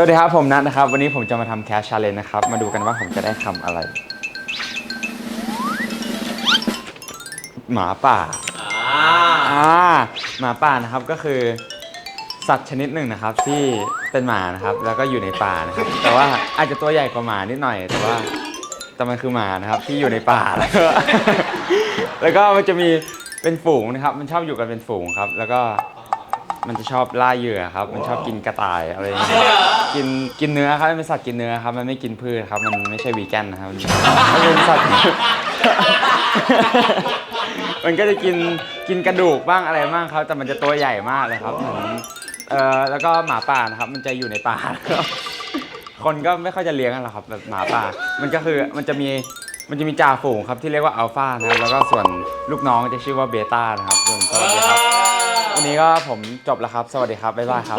สวัสดีครับผมนัทนะครับ วันนี้ผมจะมาทำแคชชาเลนนะครับ มาดูกันว่าผมจะได้คำอะไร หมาป่าอ่าหมาป่านะครับก็คือ สัตว์ชนิดหนึ่งนะครับ ที่เป็นหมานะครับ แล้วก็อยู่ในป่านะครับ แต่ว่าอาจจะตัวใหญ่กว่าหมานิดหน่อย แต่ว่าแต่มันคือหมานะครับ ที่อยู่ในป่าแล้วก็แล้วก็มันจะมีเป็นฝูงนะครับ มันชอบอยู่กันเป็นฝูงครับ แล้วก็ มันจะชอบล่าเหยื่อครับ มันชอบกินกระต่ายอะไรอย่างเงี้ยกินกินเนื้อครับมันเป็นสัตว์กินเนื้อครับ มันไม่กินพืชครับ มันไม่ใช่วีแกนนะครับมันเป็นสัตว์ มันก็จะกินกินกระดูกบ้างอะไรบ้างครับ แต่มันจะตัวใหญ่มากเลยครับเหมือนเอ่อแล้วก็หมาป่านะครับ มันจะอยู่ในป่าครับ คนก็ไม่ค่อยจะเลี้ยงกันหรอกครับแบบหมาป่า มันก็คือมันจะมีมันจะมีจ่าฝูงครับที่เรียกว่าอัลฟานะครับแล้วก็ส่วนลูกน้องจะชื่อว่าเบต้านะครับส่วนสวัสดีครับวัน นี้ก็ผมจบแล้วครับ สวัสดีครับ บ๊ายบายครับ